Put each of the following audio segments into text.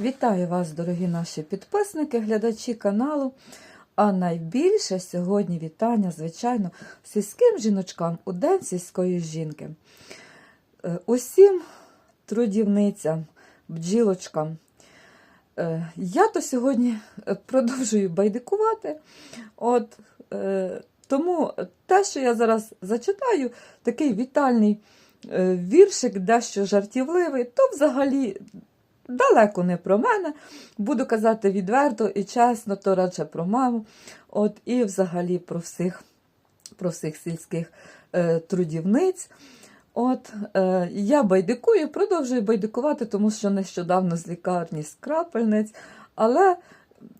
Вітаю вас, дорогі наші підписники, глядачі каналу. А найбільше сьогодні вітання, звичайно, сільським жіночкам у День сільської жінки. Е, Усім трудівницям, бджілочкам. Е, Я то сьогодні е, продовжую байдикувати. От, тому те, що я зараз зачитаю, такий вітальний віршик, дещо жартівливий, то взагалі далеко не про мене. Буду казати відверто і чесно, то радше про маму. От, і взагалі про всіх, про всіх сільських е, трудівниць. От, е, я байдикую, продовжую байдикувати, тому що нещодавно з лікарні з крапельниць, але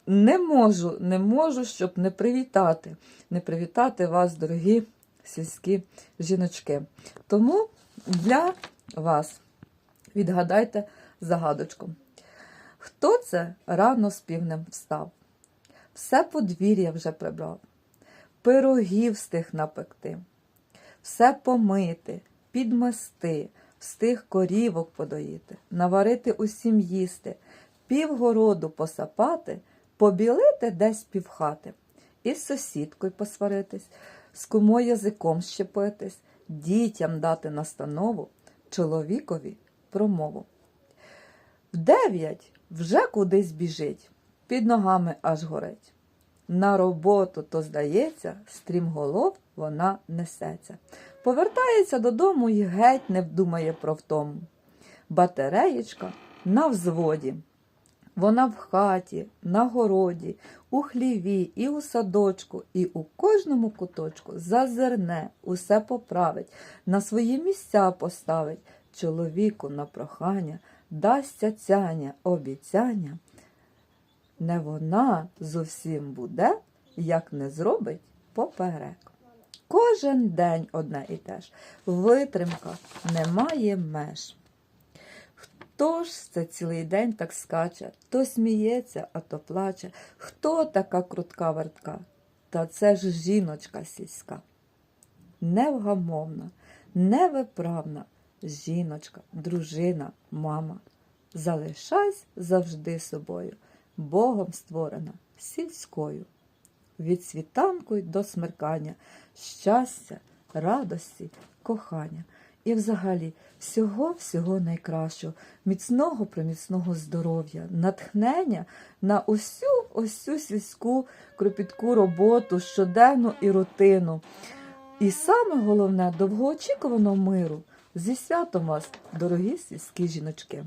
не можу, не можу, щоб не привітати, не привітати вас, дорогі сільські жіночки. Тому для вас відгадайте загадочку. Хто це рано з півнем встав? Все подвір'я вже прибрав, пирогів встиг напекти, все помити, підмести, встиг корівок подоїти, наварити усім їсти, півгороду посапати, побілити десь півхати, із сусідкою посваритись, з кумою язиком щепитись, дітям дати настанову, чоловікові промову. В дев'ять вже кудись біжить, під ногами аж горить. На роботу, то здається, стрімголов вона несеться. Повертається додому і геть не вдумає про втому. Батареєчка на взводі. Вона в хаті, на городі, у хліві, і у садочку, і у кожному куточку зазирне, усе поправить, на свої місця поставить, чоловіку на прохання, дасться цяня обіцяння. Не вона зовсім буде, як не зробить поперек. Кожен день одне і те ж. Витримка немає меж. Хто ж це цілий день так скаче, то сміється, а то плаче. Хто така крутка вертка? Та це ж жіночка сільська. Невгамовна, невиправна жіночка, дружина, мама. Залишайся завжди собою, Богом створена сільською. Від світанку до смеркання, щастя, радості, кохання. І взагалі всього-всього найкращого, міцного приміцного здоров'я, натхнення на усю усю сільську кропітку роботу, щоденну і рутину. І саме головне довгоочікуваного миру. Зі святом вас, дорогі сільські жіночки!